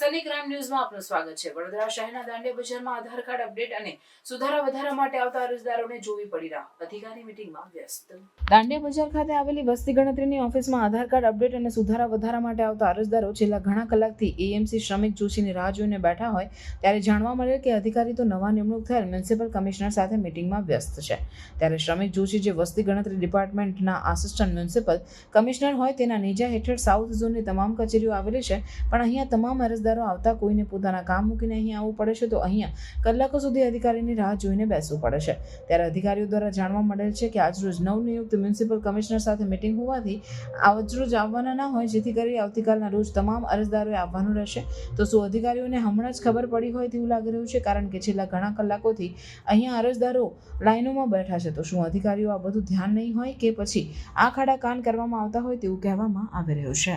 Sunny crime ન્યૂઝમાં આપનું સ્વાગત છે. વડોદરા શહેરના દાંડિયા બજારમાં આધાર કાર્ડ અપડેટ અને સુધારા વધારા માટે આવતા અરજદારોને જોવી પડી રહ્યા અધિકારી મીટિંગમાં વ્યસ્ત. દાંડિયા બજાર ખાતે આવેલી વસ્તી ગણતરીની ઓફિસમાં આધાર કાર્ડ અપડેટ અને સુધારા વધારા માટે આવતા અરજદારો છેલ્લા ઘણા કલાકથી એએમસી શ્રમિક જોશીની રાહ જોઈને બેઠા હોય ત્યારે જાણવા મળેલ કે અધિકારી તો નવા નિમણૂક થયેલ મ્યુનિસિપલ કમિશનર સાથે મીટિંગમાં વ્યસ્ત છે. ત્યારે શ્રમિક જોશી જે વસ્તી ગણતરી ડિપાર્ટમેન્ટના આસિસ્ટન્ટ મ્યુનિસિપલ કમિશનર હોય તેના નીજા હેઠળ સાઉથ ઝોનની તમામ કચેરીઓ આવેલી છે. પણ અહીંયા તમામ અરજદારો આવતા કોઈને પોતાના કામ મૂકીને અહીં આવવું પડે છે, તો અહીંયા કલાકો સુધી અધિકારીની રાહ જોઈને બેસવું પડે છે. ત્યારે અધિકારીઓ દ્વારા જાણવા મળેલ છે કે આજરોજ નવનિયુક્ત મ્યુનિસિપલ કમિશનર સાથે મિટિંગ હોવાથી આજરોજ આવવાના ના હોય, જેથી કરી આવતીકાલના રોજ તમામ અરજદારોએ આવવાનું રહેશે. તો શું અધિકારીઓને હમણાં જ ખબર પડી હોય તેવું લાગી રહ્યું છે? કારણ કે છેલ્લા ઘણા કલાકોથી અહીંયા અરજદારો લાઈનોમાં બેઠા છે. તો શું અધિકારીઓ આ બધું ધ્યાન નહીં હોય કે પછી આ ખાડા કાન કરવામાં આવતા હોય તેવું કહેવામાં આવી રહ્યું છે?